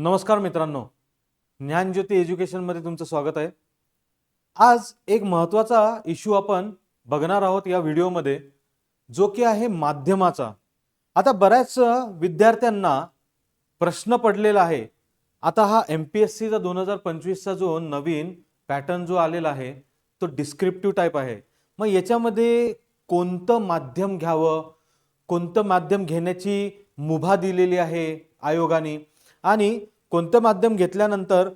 नमस्कार मित्रांनो. ज्ञानज्योती एज्युकेशनमध्ये तुमचं स्वागत आहे. आज एक महत्त्वाचा इश्यू आपण बघणार आहोत या व्हिडिओमध्ये जो की आहे माध्यमाचा. आता बऱ्याच विद्यार्थ्यांना प्रश्न पडलेला आहे. आता हा एम पी एस सीचा दोन हजार पंचवीसचा जो नवीन पॅटर्न जो आलेला आहे तो डिस्क्रिप्टिव्ह टाईप आहे. मग याच्यामध्ये कोणतं माध्यम घ्यावं? कोणतं माध्यम घेण्याची मुभा दिलेली आहे आयोगाने? आणि कोणतं माध्यम घेतल्यानंतर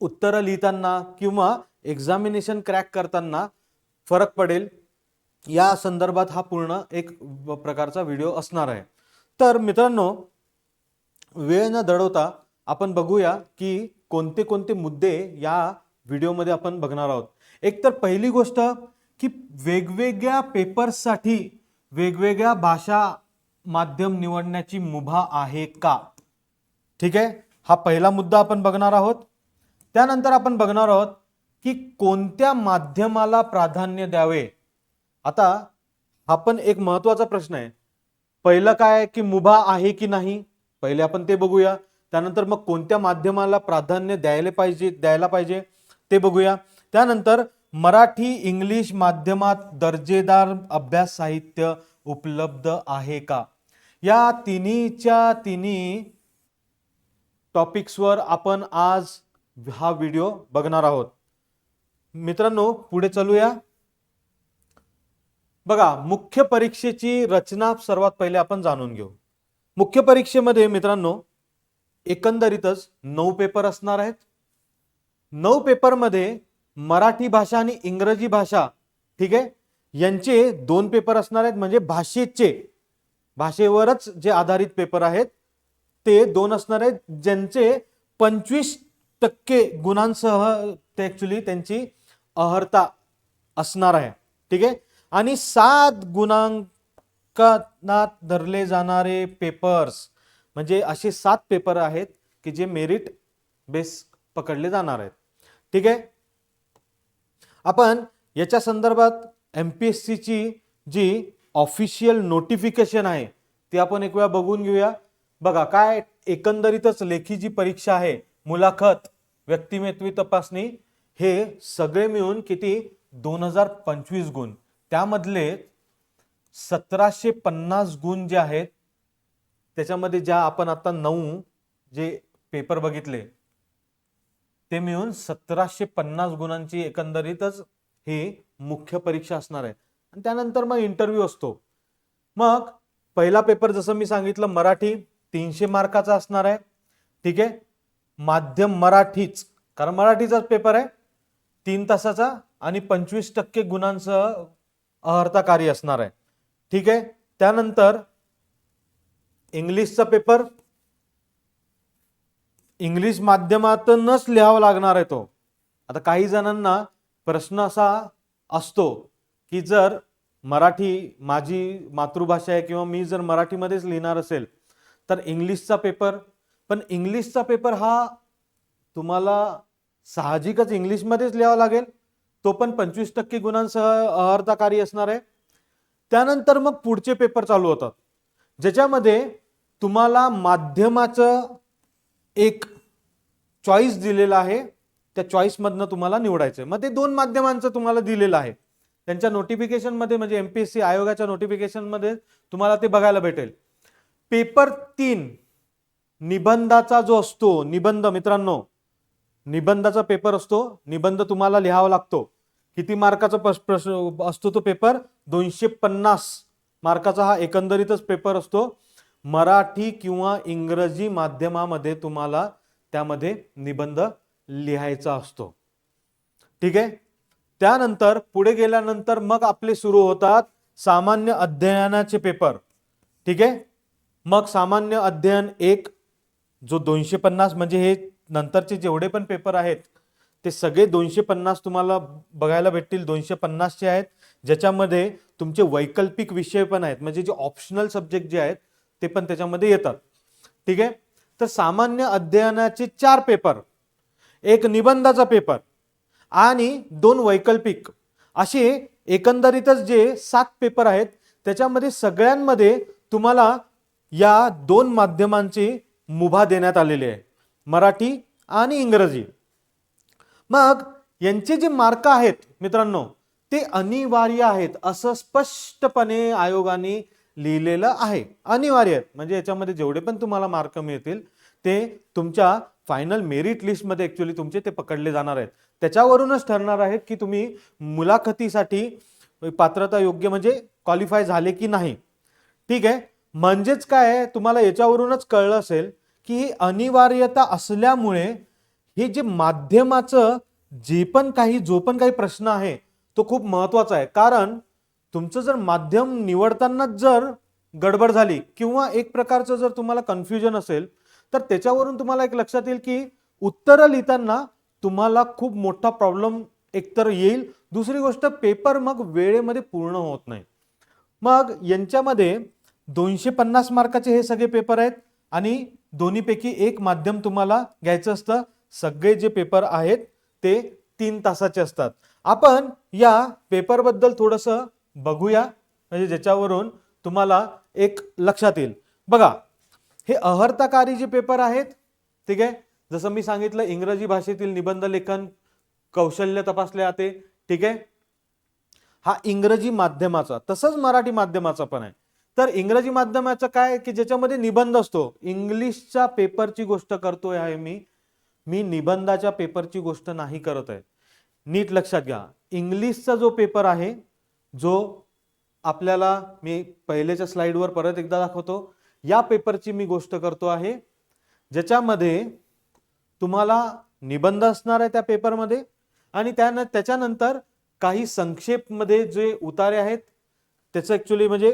उत्तरं लिहिताना किंवा एक्झामिनेशन क्रॅक करताना फरक पडेल या संदर्भात हा पूर्ण एक प्रकारचा व्हिडिओ असणार आहे. तर मित्रांनो वेळ न दडवता आपण बघूया की कोणते कोणते मुद्दे या व्हिडिओमध्ये आपण बघणार आहोत. एक तर पहिली गोष्ट की वेगवेगळ्या पेपर्ससाठी वेगवेगळ्या भाषा माध्यम निवडण्याची मुभा आहे का? ठीक आहे? हा पहिला मुद्दा आपण बघणार आहोत. त्यानंतर आपण बघणार आहोत की कोणत्या माध्यमाला प्राधान्य द्यावे? आता हा पण एक महत्त्वाचा प्रश्न आहे. पहिलं काय की मुभा आहे की नाही? पहिले आपण ते बघूया. त्यानंतर मग कोणत्या माध्यमाला प्राधान्य द्यायला पाहिजे द्यायला पाहिजे ते बघूया. त्यानंतर मराठी इंग्लिश माध्यमात दर्जेदार अभ्यास साहित्य उपलब्ध आहे का? या तिन्हीच्या तिन्ही टॉपिक्सवर आपण आज हा व्हिडिओ बघणार आहोत. मित्रांनो पुढे चालूया. बघा मुख्य परीक्षेची रचना सर्वात पहिले आपण जाणून घेऊ. मुख्य परीक्षेमध्ये मित्रांनो एकंदरीतच नऊ पेपर असणार आहेत. नऊ पेपरमध्ये मराठी भाषा आणि इंग्रजी भाषा ठीक आहे यांचे दोन पेपर असणार आहेत म्हणजे भाषेचे. भाषेवरच जे आधारित पेपर आहेत ते दोन असणार आहेत ज्यांचे पंचवीस टक्के गुणांसह ते ॲक्च्युली त्यांची अहर्ता असणार आहे. ठीक आहे? आणि सात गुणांकात धरले जाणारे पेपर्स म्हणजे असे सात पेपर आहेत की जे मेरिट बेस पकडले जाणार आहेत. ठीक आहे? आपण याच्या संदर्भात एम पी एस सीची जी ऑफिशियल नोटिफिकेशन आहे ती आपण एक वेळा बघून घेऊया. बघा काय एकंदरीतच लेखी जी परीक्षा आहे मुलाखत व्यक्तिमत्वी तपासणी हे सगळे मिळून किती? दोन हजार पंचवीस गुण. त्यामधले सतराशे पन्नास गुण जे आहेत त्याच्यामध्ये ज्या आपण आता नऊ जे पेपर बघितले ते मिळून सतराशे पन्नास गुणांची एकंदरीतच ही मुख्य परीक्षा असणार आहे. आणि त्यानंतर मग इंटरव्ह्यू असतो. मग पहिला पेपर जसं मी सांगितलं मराठी तीनशे मार्काचा असणार आहे. ठीक आहे? माध्यम मराठीच. कारण मराठीचाच पेपर आहे. तीन तासाचा आणि पंचवीस टक्के गुणांसह अहर्ताकारी असणार आहे. ठीक आहे? त्यानंतर इंग्लिशचा पेपर इंग्लिश माध्यमातूनच लिहावा लागणार आहे तो. आता काही जणांना प्रश्न असा असतो की जर मराठी माझी मातृभाषा आहे किंवा मी जर मराठीमध्येच लिहिणार असेल तर इंग्लिशचा पेपर. पण इंग्लिशचा पेपर हा तुम्हाला साहजिकच इंग्लिशमध्येच लिहावा लागेल. तो पण पंचवीस टक्के गुणांसह अहर्ताकारी असणार आहे. त्यानंतर मग पुढचे पेपर चालू होतात. ज्याच्यामध्ये तुम्हाला माध्यमाचं एक चॉईस दिलेलं आहे. त्या चॉईसमधनं तुम्हाला निवडायचं आहे. मग ते दोन माध्यमांचं तुम्हाला दिलेलं आहे. त्यांच्या नोटिफिकेशनमध्ये म्हणजे एम पी एस सी आयोगाच्या नोटिफिकेशनमध्ये तुम्हाला ते बघायला भेटेल. पेपर तीन निबंधाचा जो असतो निबंध मित्रांनो निबंधाचा पेपर असतो निबंध तुम्हाला लिहावा लागतो. किती मार्काचा प्रश्न असतो तो पेपर? दोनशे पन्नास मार्काचा हा एकंदरीतच पेपर असतो. मराठी किंवा इंग्रजी माध्यमामध्ये तुम्हाला त्यामध्ये निबंध लिहायचा असतो. ठीक आहे? त्यानंतर पुढे गेल्यानंतर मग आपले सुरू होतात सामान्य अध्ययनाचे पेपर. ठीक आहे? मग सामान्य अध्ययन एक जो दोनशे पन्नास म्हणजे हे नंतरचे जेवढे पण पेपर आहेत ते सगळे दोनशे पन्नास तुम्हाला बघायला भेटतील. दोनशे पन्नासचे आहेत ज्याच्यामध्ये तुमचे वैकल्पिक विषय पण आहेत. म्हणजे जे ऑप्शनल सब्जेक्ट जे आहेत ते पण त्याच्यामध्ये येतात. ठीक आहे? तर सामान्य अध्ययनाचे चार पेपर. एक निबंधाचा पेपर आणि दोन वैकल्पिक. असे एकंदरीतच जे सात पेपर आहेत त्याच्यामध्ये सगळ्यांमध्ये तुम्हाला या दोन माध्यमांची मुभा देण्यात आलेली आहे. मराठी आणि इंग्रजी. मग यांचे जे मार्क आहेत मित्रांनो ते अनिवार्य आहेत असं स्पष्टपणे आयोगाने लिहिलेलं आहे. अनिवार्य आहेत. म्हणजे याच्यामध्ये जेवढे पण तुम्हाला मार्क मिळतील ते तुमच्या फायनल मेरिट लिस्टमध्ये ॲक्च्युली तुमचे ते पकडले जाणार आहेत. त्याच्यावरूनच ठरणार आहेत की तुम्ही मुलाखतीसाठी पात्रता योग्य म्हणजे क्वालिफाय झाले की नाही. ठीक आहे? म्हणजेच काय तुम्हाला याच्यावरूनच कळलं असेल की ही अनिवार्यता असल्यामुळे हे जे माध्यमाचं जे पण काही जो पण काही प्रश्न आहे तो खूप महत्त्वाचा आहे. कारण तुमचं जर माध्यम निवडतानाच जर गडबड झाली किंवा एक प्रकारचं जर तुम्हाला कन्फ्युजन असेल तर त्याच्यावरून तुम्हाला एक लक्षात येईल की उत्तरं लिहिताना तुम्हाला खूप मोठा प्रॉब्लेम एकतर येईल. दुसरी गोष्ट पेपर मग वेळेमध्ये पूर्ण होत नाही. मग यांच्यामध्ये दोनशे पन्नास मार्काचे हे सगळे पेपर आहेत आणि दोन्हीपैकी एक माध्यम तुम्हाला घ्यायचं असतं. सगळे जे पेपर आहेत ते तीन तासाचे असतात. आपण या पेपरबद्दल थोडंसं बघूया. म्हणजे ज्याच्यावरून तुम्हाला एक लक्षात येईल. बघा हे अहर्ताकारी जे पेपर आहेत ठीक आहे? जसं मी सांगितलं इंग्रजी भाषेतील निबंध लेखन कौशल्य तपासले जाते ठीक आहे? हा इंग्रजी माध्यमाचा तसंच मराठी माध्यमाचा पण आहे. तर इंग्रजी माध्यमाचं काय की ज्याच्यामध्ये निबंध असतो? इंग्लिशच्या पेपरची गोष्ट करतोय आहे मी. मी निबंधाच्या पेपरची गोष्ट नाही करत आहे. नीट लक्षात घ्या. इंग्लिशचा जो पेपर आहे जो आपल्याला मी पहिलेच्या स्लाइडवर परत एकदा दाखवतो या पेपरची मी गोष्ट करतो आहे ज्याच्यामध्ये तुम्हाला निबंध असणार आहे त्या पेपरमध्ये आणि त्यान त्याच्यानंतर काही संक्षेपमध्ये जे उतारे आहेत त्याचं ॲक्च्युली म्हणजे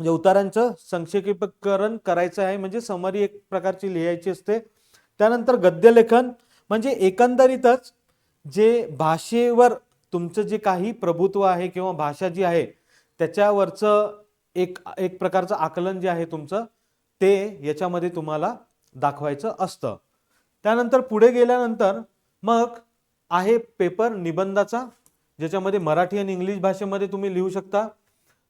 म्हणजे उतारांचं संक्षेपीकरण करायचं आहे. म्हणजे समरी एक प्रकारची लिहायची असते. त्यानंतर गद्यलेखन म्हणजे एकंदरीतच जे भाषेवर तुमचं जे काही प्रभुत्व आहे किंवा भाषा जी आहे त्याच्यावरचं एक एक प्रकारचं आकलन जे आहे तुमचं ते याच्यामध्ये तुम्हाला दाखवायचं असतं. त्यानंतर पुढे गेल्यानंतर मग आहे पेपर निबंधाचा ज्याच्यामध्ये मराठी आणि इंग्लिश भाषेमध्ये तुम्ही लिहू शकता.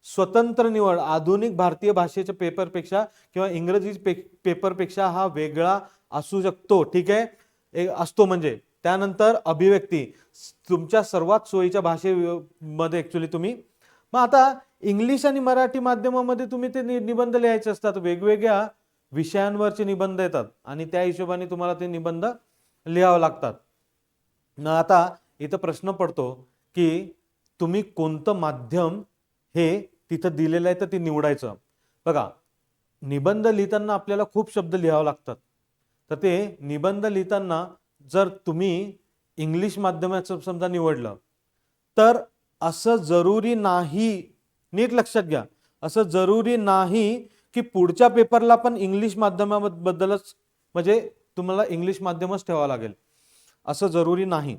स्वतंत्र निवड आधुनिक भारतीय भाषेच्या पेपरपेक्षा किंवा इंग्रजी पे पेपरपेक्षा हा वेगळा असू शकतो. ठीक आहे? एक असतो म्हणजे. त्यानंतर अभिव्यक्ती. तुमच्या सर्वात सोयीच्या भाषेमध्ये ॲक्च्युली तुम्ही. मग आता इंग्लिश आणि मराठी माध्यमामध्ये तुम्ही ते नि- निबंध लिहायचे असतात. वेगवेगळ्या विषयांवरचे निबंध येतात. आणि त्या हिशोबाने तुम्हाला ते निबंध लिहावं लागतात. न आता इथं प्रश्न पडतो की तुम्ही कोणतं माध्यम हे तिथं दिलेलं आहे तर ते निवडायचं. बघा निबंध लिहिताना आपल्याला खूप शब्द लिहावं लागतात. तर ते निबंध लिहिताना जर तुम्ही इंग्लिश माध्यमाचं समजा निवडलं तर असं जरुरी नाही नीट लक्षात घ्या असं जरुरी नाही की पुढच्या पेपरला पण इंग्लिश माध्यमाबद्दलच म्हणजे तुम्हाला इंग्लिश माध्यमच ठेवावं लागेल. असं जरुरी नाही.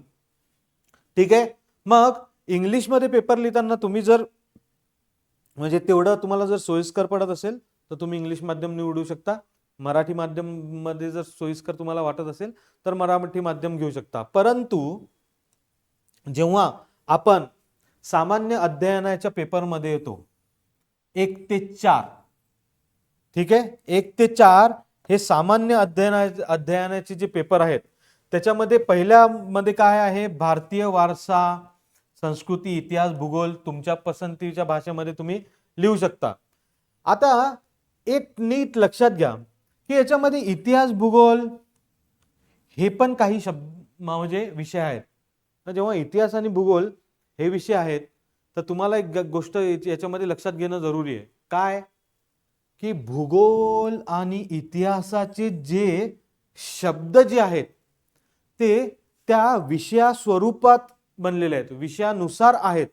ठीक आहे? मग इंग्लिशमध्ये पेपर लिहिताना तुम्ही जर म्हणजे तेवढं तुम्हाला जर सोयीस्कर पडत असेल तर तुम्ही इंग्लिश माध्यम निवडू शकता. मराठी माध्यममध्ये जर सोयीस्कर तुम्हाला वाटत असेल तर मराठी माध्यम घेऊ शकता. परंतु जेव्हा आपण सामान्य अध्ययनाच्या पेपरमध्ये येतो एक ते चार ठीक आहे? एक ते चार हे सामान्य अध्ययना अध्ययनाचे जे पेपर आहेत त्याच्यामध्ये पहिल्यामध्ये काय आहे? भारतीय वारसा संस्कृती इतिहास भूगोल तुमच्या पसंतीच्या भाषेमध्ये तुम्ही लिहू शकता. आता एक नीट लक्षात घ्या की याच्यामध्ये इतिहास भूगोल हे पण काही शब्द म्हणजे विषय आहेत. तर जेव्हा इतिहास आणि भूगोल हे विषय आहेत तर तुम्हाला एक ग- गोष्ट याची- याच्यामध्ये लक्षात घेणं जरुरी आहे. काय? की भूगोल आणि इतिहासाचे जे शब्द जे आहेत ते त्या विषया स्वरूपात बनलेले आहेत. विषयानुसार आहेत.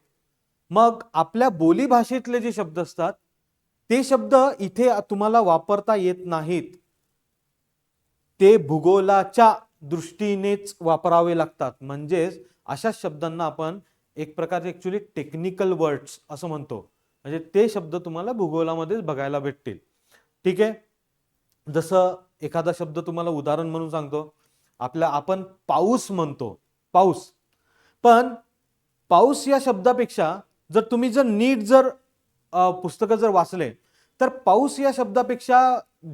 मग आपल्या बोलीभाषेतले जे शब्द असतात ते शब्द इथे तुम्हाला वापरता येत नाहीत. ते भूगोलाच्या दृष्टीनेच वापरावे लागतात. म्हणजेच अशा शब्दांना आपण एक प्रकारचे ॲक्च्युली टेक्निकल वर्ड्स असं म्हणतो. म्हणजे ते शब्द तुम्हाला भूगोलामध्येच बघायला भेटतील. ठीक आहे? जसं एखादा शब्द तुम्हाला उदाहरण म्हणून सांगतो. आपल्या आपण पाऊस म्हणतो. पाऊस. पण पाऊस या शब्दापेक्षा जर तुम्ही जर नीट जर पुस्तकं जर वाचले तर पाऊस या शब्दापेक्षा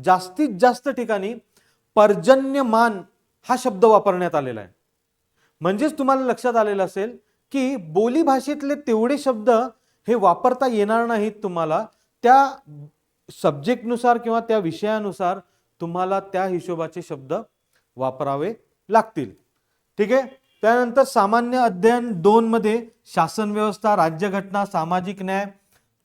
जास्तीत जास्त ठिकाणी पर्जन्यमान हा शब्द वापरण्यात आलेला आहे. म्हणजेच तुम्हाला लक्षात आलेलं असेल की बोली भाषेतले तेवढे शब्द हे वापरता येणार नाहीत तुम्हाला. त्या सब्जेक्टनुसार किंवा त्या विषयानुसार तुम्हाला त्या हिशोबाचे शब्द वापरावे लागतील. ठीक आहे? त्यानंतर सामान्य अध्ययन दोनमध्ये शासन व्यवस्था राज्यघटना सामाजिक न्याय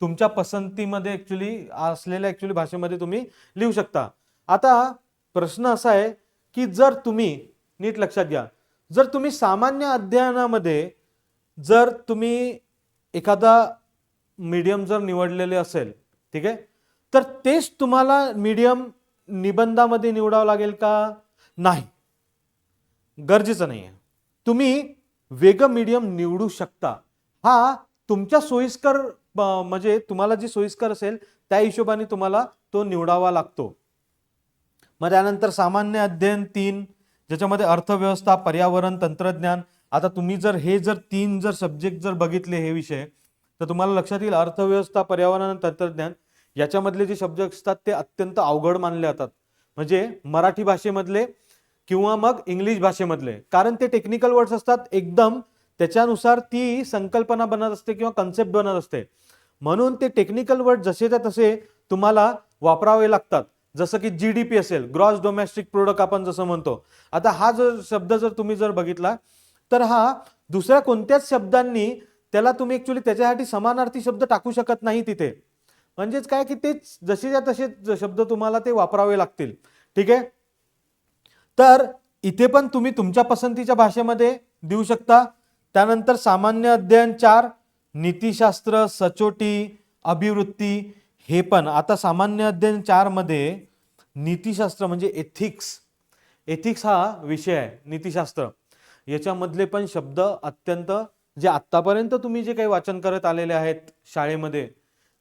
तुमच्या पसंतीमध्ये ॲक्च्युली असलेल्या ॲक्च्युली भाषेमध्ये तुम्ही लिहू शकता. आता प्रश्न असा आहे की जर तुम्ही नीट लक्षात घ्या जर तुम्ही सामान्य अध्ययनामध्ये जर तुम्ही एखादा मीडियम जर निवडलेले असेल ठीक आहे? तर तेच तुम्हाला मीडियम निबंधामध्ये निवडावं लागेल का? नाही. गरजेचं नाही आहे तुम्ही वेग मीडियम निवडू शकता. हा तुमच्या सोयीस्कर म्हणजे तुम्हाला जी सोयीस्कर असेल त्या हिशोबाने तुम्हाला तो निवडावा लागतो. मग त्यानंतर सामान्य अध्ययन तीन ज्याच्यामध्ये अर्थव्यवस्था पर्यावरण तंत्रज्ञान. आता तुम्ही जर हे जर तीन जर सब्जेक्ट जर बघितले हे विषय तर तुम्हाला लक्षात येईल अर्थव्यवस्था पर्यावरण आणि तंत्रज्ञान याच्यामधले जे शब्द असतात ते अत्यंत अवघड मानले जातात. म्हणजे मराठी भाषेमधले किंवा मग इंग्लिश भाषेमधले. कारण ते टेक्निकल वर्ड्स असतात एकदम त्याच्यानुसार ती संकल्पना बनत असते किंवा कन्सेप्ट बनत असते. म्हणून ते टेक्निकल वर्ड जसे त्या तसे तुम्हाला वापरावे लागतात. जसं की जी डी पी असेल ग्रॉस डोमेस्टिक प्रोडक्ट आपण जसं म्हणतो. आता हा जर शब्द जर तुम्ही जर बघितला तर हा दुसऱ्या कोणत्याच शब्दांनी त्याला तुम्ही ॲक्च्युली त्याच्यासाठी समानार्थी शब्द टाकू शकत नाही तिथे. म्हणजेच काय की तेच जसेच्या तसे शब्द तुम्हाला ते वापरावे लागतील. ठीक आहे? तर इथे पण तुम्ही तुमच्या पसंतीच्या भाषेमध्ये देऊ शकता. त्यानंतर सामान्य अध्ययन चार नीतिशास्त्र सचोटी अभिवृत्ती हे पण. आता सामान्य अध्ययन चारमध्ये नीतिशास्त्र म्हणजे एथिक्स एथिक्स हा विषय आहे नीतिशास्त्र. याच्यामधले पण शब्द अत्यंत जे आत्तापर्यंत तुम्ही जे काही वाचन करत आलेले आहेत शाळेमध्ये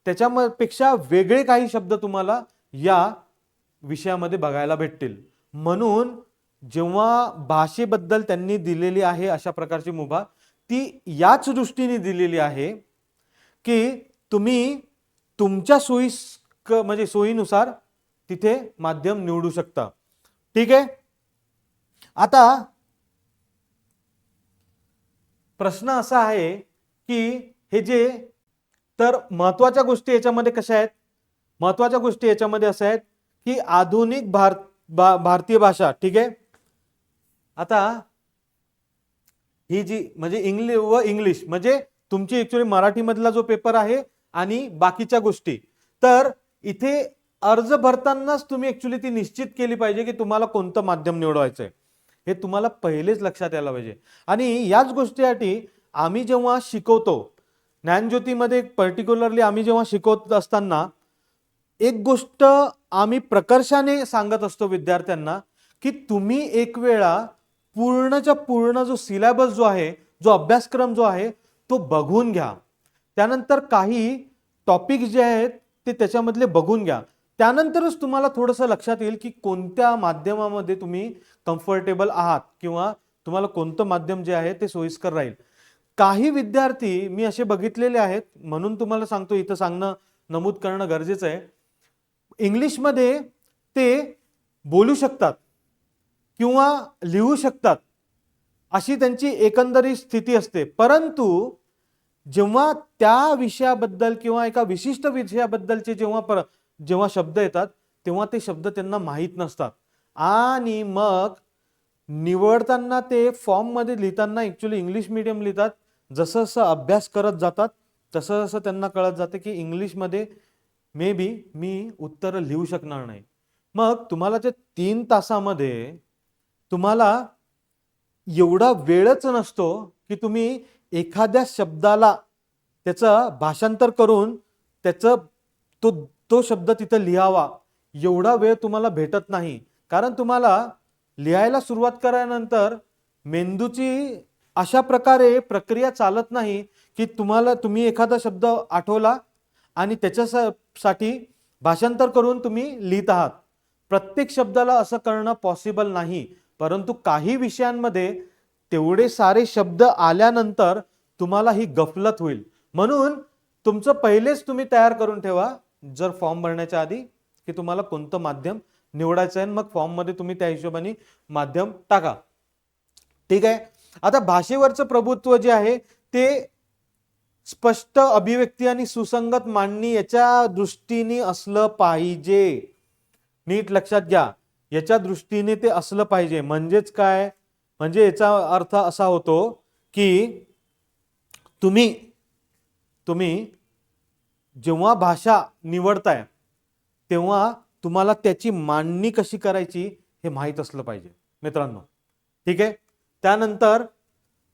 त्याच्यापेक्षा वेगळे काही शब्द तुम्हाला या विषयामध्ये बघायला भेटतील. म्हणून जेव्हा भाषेबद्दल त्यांनी दिलेली आहे अशा प्रकारची मुभा ती याच दृष्टीने दिलेली आहे की तुम्ही तुमच्या सोयी म्हणजे सोयीनुसार तिथे माध्यम निवडू शकता. ठीक आहे? आता प्रश्न असा आहे की हे जे तर महत्त्वाच्या गोष्टी याच्यामध्ये कशा आहेत? महत्त्वाच्या गोष्टी याच्यामध्ये अशा आहेत की आधुनिक भार भा भारतीय भाषा ठीक आहे? आता ही जी म्हणजे इंग्लिश व इंग्लिश म्हणजे तुमची ऍक्च्युली मराठीमधला जो पेपर आहे आणि बाकीच्या गोष्टी. तर इथे अर्ज भरतानाच तुम्ही ऍक्च्युली ती निश्चित केली पाहिजे की तुम्हाला कोणतं माध्यम निवडवायचं आहे हे तुम्हाला पहिलेच लक्षात यायला पाहिजे. आणि याच गोष्टीसाठी आम्ही जेव्हा शिकवतो ज्ञानज्योतीमध्ये पर्टिक्युलरली आम्ही जेव्हा शिकवत असताना एक गोष्ट आम्ही प्रकर्षाने सांगत असतो विद्यार्थ्यांना की तुम्ही एक वेळा पूर्णच्या पूर्ण जो सिलेबस जो आहे जो अभ्यासक्रम जो आहे तो बघून घ्या. त्यानंतर काही टॉपिक जे आहेत ते त्याच्यामधले बघून घ्या. त्यानंतरच तुम्हाला थोडंसं लक्षात येईल की कोणत्या माध्यमामध्ये तुम्ही कम्फर्टेबल आहात किंवा तुम्हाला कोणतं माध्यम जे आहे ते सोयीस्कर राहील. काही विद्यार्थी मी असे बघितलेले आहेत म्हणून तुम्हाला सांगतो इथं सांगणं नमूद करणं गरजेचं आहे. इंग्लिशमध्ये ते बोलू शकतात. किंवा लिहू शकतात अशी त्यांची एकंदरीत स्थिती असते. परंतु जेव्हा त्या विषयाबद्दल किंवा एका विशिष्ट विषयाबद्दलचे जेव्हा पर जेव्हा शब्द येतात तेव्हा ते शब्द त्यांना माहीत नसतात. आणि मग निवडताना ते फॉर्ममध्ये लिहिताना ॲक्च्युली इंग्लिश मिडियम लिहितात. जसं जसं अभ्यास करत जातात तसं जसं त्यांना कळत जातं की इंग्लिशमध्ये मे बी मी उत्तरं लिहू शकणार नाही. मग तुम्हाला जे तीन तासामध्ये तुम्हाला एवढा वेळच नसतो की तुम्ही एखाद्या शब्दाला त्याचं भाषांतर करून त्याचं तो तो शब्द तिथं लिहावा. एवढा वेळ तुम्हाला भेटत नाही. कारण तुम्हाला लिहायला सुरुवात करायनंतर मेंदूची अशा प्रकारे प्रक्रिया चालत नाही की तुम्हाला तुम्ही एखादा शब्द आठवला आणि त्याच्यासाठी भाषांतर करून तुम्ही लिहित आहात. प्रत्येक शब्दाला असं करणं पॉसिबल नाही. परंतु काही विषयांमध्ये तेवढे सारे शब्द आल्यानंतर तुम्हाला ही गफलत होईल. म्हणून तुमचं पहिलेच तुम्ही तयार करून ठेवा. जर फॉर्म भरण्याच्या आधी की तुम्हाला कोणतं माध्यम निवडायचं आहे आणि मग फॉर्ममध्ये तुम्ही त्या हिशोबाने माध्यम टाका. ठीक आहे? आता भाषेवरचं प्रभुत्व जे आहे ते स्पष्ट अभिव्यक्ती आणि सुसंगत मांडणी याच्या दृष्टीने असलं पाहिजे. नीट लक्षात घ्या. याच्या दृष्टीने ते असलं पाहिजे. म्हणजेच काय? म्हणजे याचा अर्थ असा होतो की तुम्ही तुम्ही जेव्हा भाषा निवडताय तेव्हा तुम्हाला त्याची मांडणी कशी करायची हे माहीत असलं पाहिजे मित्रांनो. ठीक आहे? त्यानंतर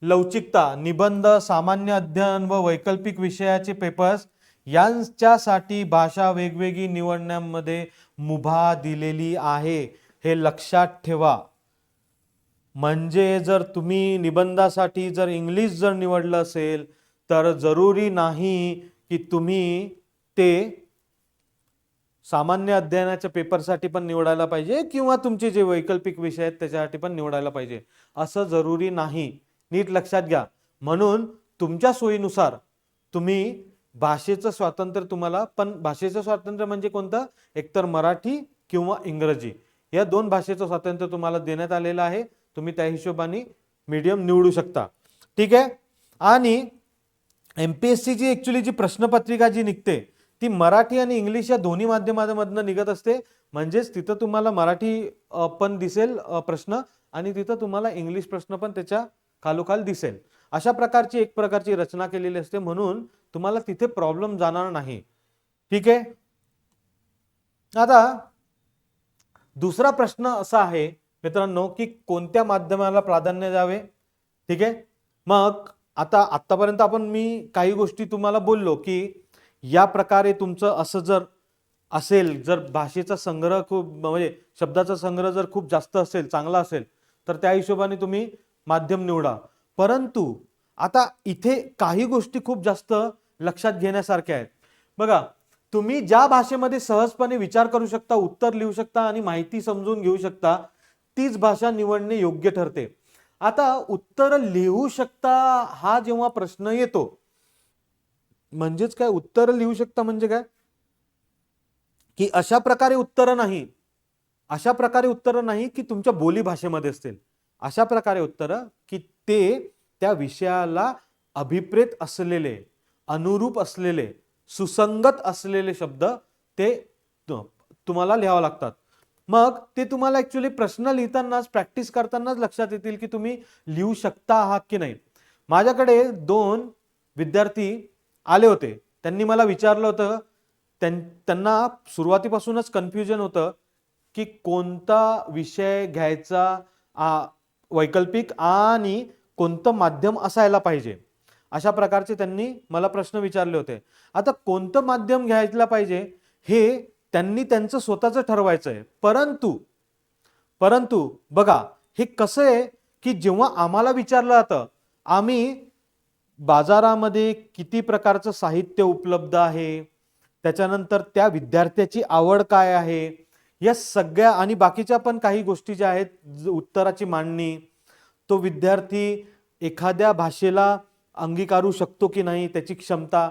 लवचिकता निबंध सामान्य अध्ययन व वैकल्पिक विषयाचे पेपर्स यांच्यासाठी भाषा वेगवेगळी निवडण्यामध्ये मुभा दिलेली आहे. हे लक्षात ठेवा. म्हणजे जर तुम्ही निबंधासाठी जर इंग्लिश जर निवडलं असेल तर जरुरी नाही की तुम्ही ते सामान्य अध्ययनाच्या पेपरसाठी पण निवडायला पाहिजे किंवा तुमचे जे वैकल्पिक विषय आहेत त्याच्यासाठी पण निवडायला पाहिजे. असं जरुरी नाही. नीट लक्षात घ्या. म्हणून तुमच्या सोयीनुसार तुम्ही भाषेचं स्वातंत्र्य तुम्हाला पण भाषेचं स्वातंत्र्य म्हणजे कोणतं? एकतर मराठी किंवा इंग्रजी. या दोन भाषेचं स्वातंत्र्य तुम्हाला देण्यात आलेलं आहे. तुम्ही त्या हिशोबाने मीडियम निवडू शकता. ठीक आहे? आणि एम पी एस सीची ॲक्च्युली जी प्रश्नपत्रिका जी निघते ती मराठी आणि इंग्लिश या दोन्ही माध्यमांमधनं निघत असते. म्हणजेच तिथं तुम्हाला मराठी पण दिसेल प्रश्न आणि तिथं तुम्हाला इंग्लिश प्रश्न पण त्याच्या खालोखाल दिसेल. अशा प्रकारची एक प्रकारची रचना केलेली असते. म्हणून तुम्हाला तिथे प्रॉब्लेम जाणार नाही. ठीक आहे? आता दुसरा प्रश्न असा आहे मित्रांनो की कोणत्या माध्यमाला प्राधान्य द्यावे? ठीक आहे? मग आता आत्तापर्यंत आपण मी काही गोष्टी तुम्हाला बोललो की या प्रकारे तुमचं असं जर असेल जर भाषेचा संग्रह खूप म्हणजे शब्दाचा संग्रह जर खूप जास्त असेल चांगला असेल तर त्या हिशोबाने तुम्ही माध्यम निवडा. परंतु आता इथे काही गोष्टी खूप जास्त लक्षात घेण्यासारख्या आहेत. बघा तुम्ही ज्या भाषेमध्ये सहजपणे विचार करू शकता उत्तर लिहू शकता आणि माहिती समजून घेऊ शकता तीच भाषा निवडणे योग्य ठरते. आता उत्तर लिहू शकता हा जेव्हा प्रश्न येतो म्हणजेच काय? उत्तर लिहू शकता म्हणजे काय? की अशा प्रकारे उत्तर नाही अशा प्रकारे उत्तर नाही की तुमच्या बोली भाषेमध्ये असतील. अशा प्रकारे उत्तर की ते त्या विषयाला अभिप्रेत असलेले अनुरूप असलेले सुसंगत असलेले शब्द ते तुम्हाला लिहावं लागतात. मग ते तुम्हाला ऍक्च्युली प्रश्न लिहितानाच प्रॅक्टिस करतानाच लक्षात येतील की तुम्ही लिहू शकता आहात की नाही. माझ्याकडे दोन विद्यार्थी आले होते. त्यांनी मला विचारलं होतं. त्यां त्यांना सुरुवातीपासूनच कन्फ्युजन होतं की कोणता विषय घ्यायचा आ, वैकल्पिक आणि कोणतं माध्यम असायला पाहिजे. अशा प्रकारचे त्यांनी मला प्रश्न विचारले होते. आता कोणतं माध्यम घ्यायला पाहिजे? हे त्यांनी त्यांचं स्वतःचं ठरवायचं आहे परंतु परंतु बघा हे कसं आहे की जेव्हा आम्हाला विचारलं जातं आम्ही बाजारामध्ये किती प्रकारचं साहित्य उपलब्ध आहे? त्याच्यानंतर त्या विद्यार्थ्याची आवड काय आहे? या सगळ्या आणि बाकीच्या पण काही गोष्टी ज्या आहेत उत्तराची मांडणी तो विद्यार्थी एखाद्या भाषेला अंगीकारू शकतो की नाही त्याची क्षमता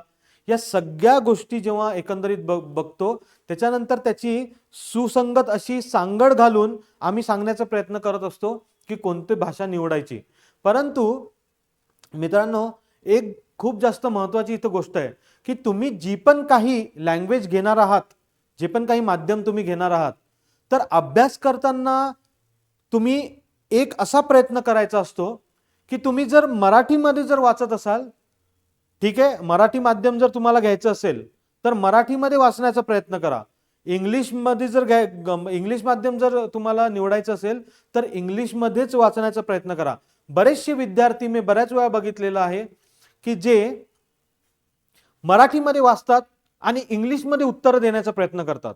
या सगळ्या गोष्टी जेव्हा एकंदरीत बघ बघतो त्याच्यानंतर त्याची सुसंगत अशी सांगड घालून आम्ही सांगण्याचा प्रयत्न करत असतो की कोणती भाषा निवडायची. परंतु मित्रांनो एक खूप जास्त महत्वाची इथं गोष्ट आहे की तुम्ही जी पण काही लँग्वेज घेणार आहात जे पण काही माध्यम तुम्ही घेणार आहात तर अभ्यास करताना तुम्ही एक असा प्रयत्न करायचा असतो की तुम्ही जर मराठीमध्ये जर वाचत असाल ठीक आहे मराठी माध्यम जर तुम्हाला घ्यायचं असेल तर मराठीमध्ये वाचण्याचा प्रयत्न करा. इंग्लिशमध्ये जर घ्याय इंग्लिश माध्यम जर तुम्हाला निवडायचं असेल तर इंग्लिशमध्येच वाचण्याचा प्रयत्न करा. बरेचसे विद्यार्थी मी बऱ्याच वेळा बघितलेलं आहे की जे मराठीमध्ये वाचतात आणि इंग्लिशमध्ये उत्तर देण्याचा प्रयत्न करतात.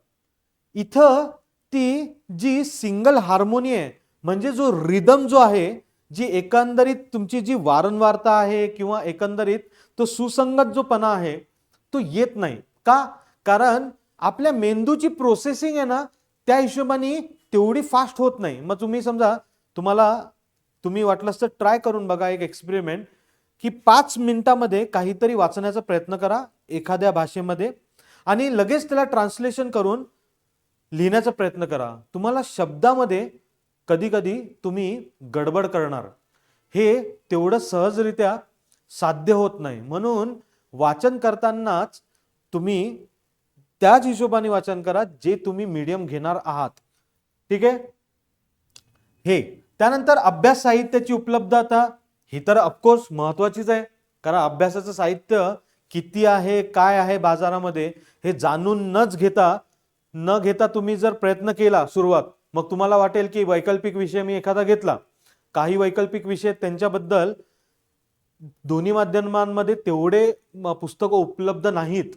इथं ती जी सिंगल हार्मोनी आहे म्हणजे जो रिदम जो आहे जी एकंदरीत तुमची जी वारंवारता आहे किंवा एकंदरीत तो सुसंगत जो पणा आहे तो येत नाही. का? कारण आपल्या मेंदूची प्रोसेसिंग आहे ना त्या हिशोबाने तेवढी फास्ट होत नाही. मग तुम्ही समजा तुम्हाला तुम्ही वाटलंच तर ट्राय करून बघा एक एक्सपेरिमेंट की पाच मिनिटामध्ये काहीतरी वाचण्याचा प्रयत्न करा एखाद्या भाषेमध्ये आणि लगेच त्याला ट्रान्सलेशन करून लिहिण्याचा प्रयत्न करा. तुम्हाला शब्दामध्ये कधीकधी तुम्ही गडबड करणार. हे तेवढं सहजरित्या साध्य होत नाही. म्हणून वाचन करतानाच तुम्ही त्याच हिशोबाने वाचन करा जे तुम्ही मीडियम घेणार आहात. ठीक आहे? हे. त्यानंतर अभ्यास साहित्याची उपलब्धता ही तर ऑफकोर्स महत्वाचीच आहे. कारण अभ्यासाचं साहित्य किती आहे काय आहे बाजारामध्ये हे जाणून नच घेता न घेता तुम्ही जर प्रयत्न केला सुरुवात मग तुम्हाला वाटेल की वैकल्पिक विषय मी एखादा घेतला. काही वैकल्पिक विषय त्यांच्याबद्दल दोन्ही माध्यमांमध्ये तेवढे पुस्तकं उपलब्ध नाहीत.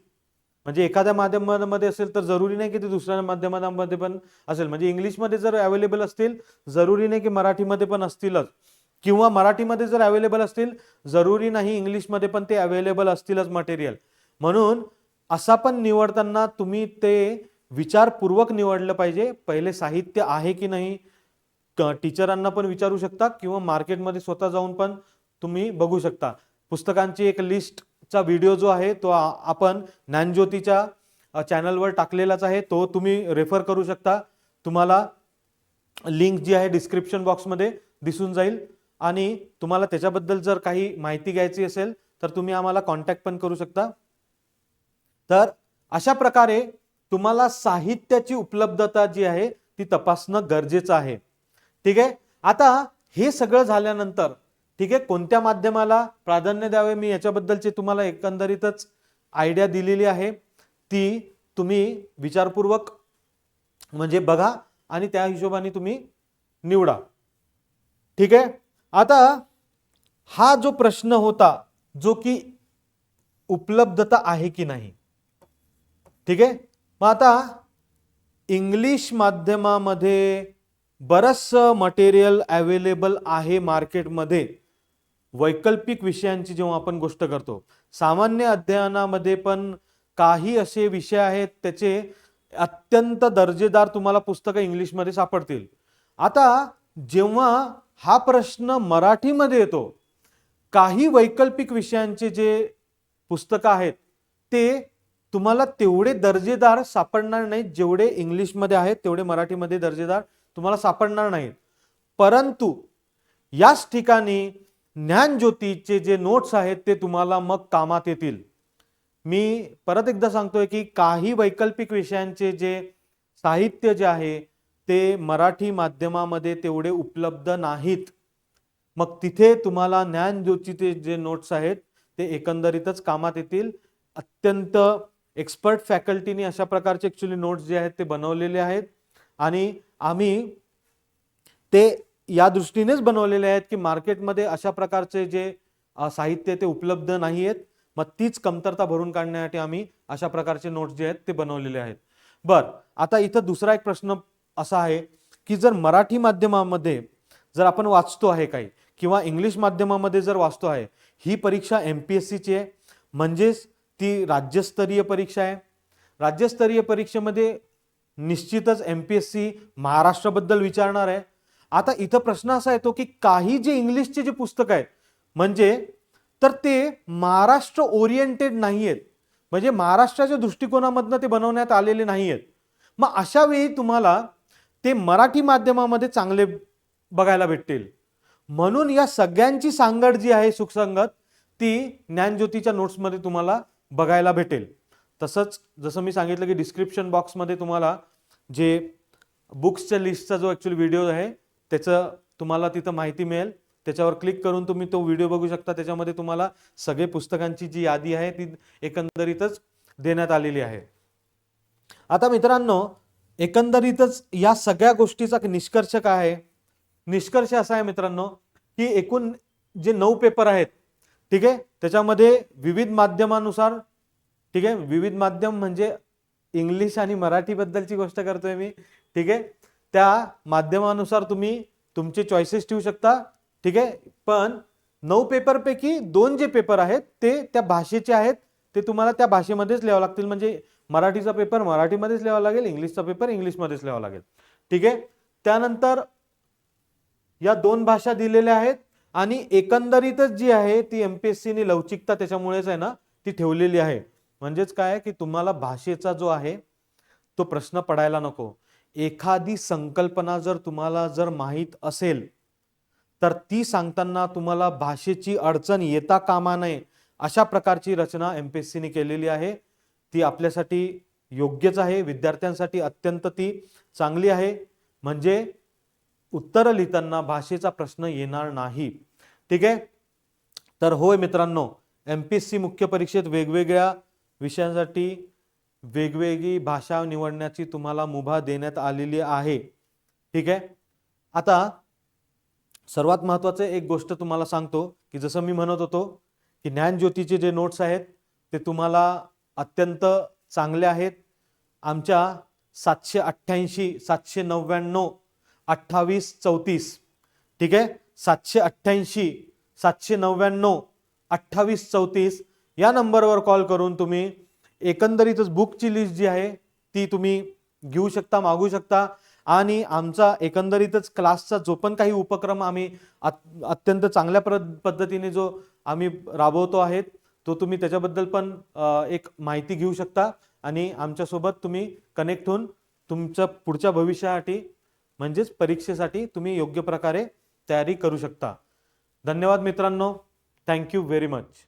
म्हणजे एखाद्या माध्यमांमध्ये असेल तर जरुरी नाही की ते दुसऱ्या माध्यमांमध्ये पण असेल. म्हणजे इंग्लिशमध्ये जर अवेलेबल असतील जरुरी नाही की मराठीमध्ये पण असतीलच. किंवा मराठीमध्ये जर अवेलेबल असतील जरुरी नाही इंग्लिशमध्ये पण ते अवेलेबल असतीलच मटेरियल म्हणून असा पण निवडताना तुम्ही ते विचारपूर्वक निवडलं पाहिजे. पहिले साहित्य आहे की नाही टीचरांना पण विचारू शकता किंवा मार्केटमध्ये स्वतः जाऊन पण तुम्ही बघू शकता. पुस्तकांची एक लिस्टचा व्हिडिओ जो आहे तो आपण ज्ञानज्योतीच्या चॅनलवर टाकलेलाच आहे. तो तुम्ही रेफर करू शकता. तुम्हाला लिंक जी आहे डिस्क्रिप्शन बॉक्समध्ये दिसून जाईल. आणि तुम्हाला त्याच्याबद्दल जर काही माहिती घ्यायची असेल तर तुम्ही आम्हाला कॉन्टॅक्ट पण करू शकता. तर अशा प्रकारे तुम्हाला साहित्याची उपलब्धता जी आहे ती तपासणं गरजेचं आहे. ठीक आहे? आता हे सगळं झाल्यानंतर ठीक आहे कोणत्या माध्यमाला प्राधान्य द्यावे? मी याच्याबद्दलची तुम्हाला एकंदरीतच आयडिया दिलेली आहे. ती तुम्ही विचारपूर्वक म्हणजे बघा आणि त्या हिशोबाने तुम्ही निवडा. ठीक आहे? आता हा जो प्रश्न होता जो की उपलब्धता आहे की नाही? ठीक आहे? मग आता इंग्लिश माध्यमामध्ये बरंचसं मटेरियल अवेलेबल आहे मार्केटमध्ये वैकल्पिक विषयांची जेव्हा आपण गोष्ट करतो सामान्य अध्ययनामध्ये पण काही असे विषय आहेत त्याचे अत्यंत दर्जेदार तुम्हाला पुस्तकं इंग्लिशमध्ये सापडतील. आता जेव्हा हा प्रश्न मराठीमध्ये येतो काही वैकल्पिक विषयांचे जे पुस्तकं आहेत ते तुम्हाला तेवढे दर्जेदार सापडणार नाहीत जेवढे इंग्लिशमध्ये आहेत तेवढे मराठीमध्ये दर्जेदार तुम्हाला सापडणार नाहीत. परंतु याच ठिकाणी ज्ञानज्योतीचे जे नोट्स आहेत ते तुम्हाला मग कामात येतील. मी परत एकदा सांगतोय की काही वैकल्पिक विषयांचे जे साहित्य जे आहे ते मराठी माध्यमामध्ये तेवढे उपलब्ध नाहीत. मग तिथे तुम्हाला ज्ञानज्योतीचे जे नोट्स आहेत ते एकंदरीतच कामात येतील. अत्यंत एक्सपर्ट फॅकल्टीने अशा प्रकारचे ॲक्च्युली नोट्स जे आहेत ते बनवलेले आहेत. आणि आम्ही ते या दृष्टीनेच बनवलेले आहेत की मार्केटमध्ये अशा प्रकारचे जे साहित्य ते उपलब्ध नाही आहेत मग तीच कमतरता भरून काढण्यासाठी आम्ही अशा प्रकारचे नोट्स जे आहेत ते बनवलेले आहेत. बर आता इथं दुसरा एक प्रश्न असा आहे की जर मराठी माध्यमामध्ये जर आपण वाचतो आहे काही किंवा इंग्लिश माध्यमामध्ये जर वाचतो आहे ही परीक्षा एम पी एस सीची आहे. म्हणजेच ती राज्यस्तरीय परीक्षा आहे. राज्यस्तरीय परीक्षेमध्ये निश्चितच एम पी एस सी महाराष्ट्राबद्दल विचारणार आहे. आता इथं प्रश्न असा येतो की काही जे इंग्लिशचे जे पुस्तक आहेत म्हणजे तर ते महाराष्ट्र ओरिएंटेड नाही आहेत म्हणजे महाराष्ट्राच्या दृष्टिकोनामधनं ते बनवण्यात आलेले नाही आहेत मग अशा वेळी तुम्हाला ते मराठी माध्यमामध्ये चांगले बघायला भेटतील. म्हणून या सगळ्यांची सांगड जी आहे सुखसंगत ती ज्ञानज्योतीच्या नोट्समध्ये तुम्हाला बघायला भेटेल. तसंच जसं मी सांगितलं की डिस्क्रिप्शन बॉक्समध्ये तुम्हाला जे बुक्सच्या लिस्टचा जो ॲक्च्युली व्हिडिओ आहे त्याचं तुम्हाला तिथं माहिती मिळेल. त्याच्यावर क्लिक करून तुम्ही तो व्हिडिओ बघू शकता. त्याच्यामध्ये तुम्हाला सगळे पुस्तकांची जी यादी आहे ती एकंदरीतच देण्यात आलेली आहे. आता मित्रांनो एकंदरीतच या सगळ्या गोष्टीचा निष्कर्ष काय आहे? निष्कर्ष असा आहे मित्रांनो की एकूण जे नऊ पेपर आहेत ठीक आहे? त्याच्यामध्ये विविध माध्यमानुसार ठीक आहे? विविध माध्यम म्हणजे इंग्लिश आणि मराठीबद्दलची गोष्ट करतोय मी ठीक आहे? त्या माध्यमानुसार तुम्ही तुमचे चॉईसेस ठेवू शकता ठीक आहे? पण नऊ पेपरपैकी दोन जे पेपर आहेत ते त्या भाषेचे आहेत ते तुम्हाला त्या भाषेमध्येच लिहावं लागतील. म्हणजे मराठीचा पेपर मराठीमध्येच लिहावा लागेल इंग्लिशचा पेपर इंग्लिशमध्येच लिहावा लागेल. ठीक आहे? त्यानंतर या दोन भाषा दिलेल्या आहेत आणि एकंदरीतच जी आहे ती एमपीएससीने लवचिकता त्याच्यामुळेच आहे ना ती ठेवलेली आहे. म्हणजेच काय की तुम्हाला भाषेचा जो आहे तो प्रश्न पडायला नको. एखादी संकल्पना जर तुम्हाला जर माहीत असेल तर ती सांगताना तुम्हाला भाषेची अडचण येता कामा नये अशा प्रकारची रचना एम पी एस सीने केलेली आहे. ती आपल्यासाठी योग्यच आहे विद्यार्थ्यांसाठी अत्यंत ती चांगली आहे. म्हणजे उत्तरं लिहिताना भाषेचा प्रश्न येणार नाही. ठीक आहे? तर होय मित्रांनो एम पी एस सी मुख्य परीक्षेत वेगवेगळ्या विषयांसाठी वेगवेगळी भाषा निवडण्याची तुम्हाला मुभा देण्यात आलेली आहे. ठीक आहे? आता सर्वात महत्त्वाचं एक गोष्ट तुम्हाला सांगतो की जसं मी म्हणत होतो की ज्ञानज्योतीचे जे नोट्स आहेत ते तुम्हाला अत्यंत चांगले आहेत. आमच्या सातशे अठ्ठ्याऐंशी सातशे नव्याण्णव अठ्ठावीस चौतीस. ठीक आहे? सातशे अठ्ठ्याऐंशी सातशे नव्याण्णव अठ्ठावीस चौतीस. या नंबरवर कॉल करून तुम्ही एकंदरीतच बुकची लिस्ट जी आहे ती तुम्ही घेऊ शकता मागू शकता. आणि आमचा एकंदरीतच क्लासचा जो पण काही उपक्रम आम्ही अत- अत्यंत चांगल्या पद्धतीने जो आम्ही राबवतो आहेत तो तुम्ही त्याच्याबद्दल पण एक माहिती घेऊ शकता. आणि आमच्यासोबत तुम्ही कनेक्ट होऊन तुमच्या पुढच्या भविष्यासाठी म्हणजेच परीक्षेसाठी तुम्ही योग्य प्रकारे तयारी करू शकता. धन्यवाद मित्रांनो. Thank you very much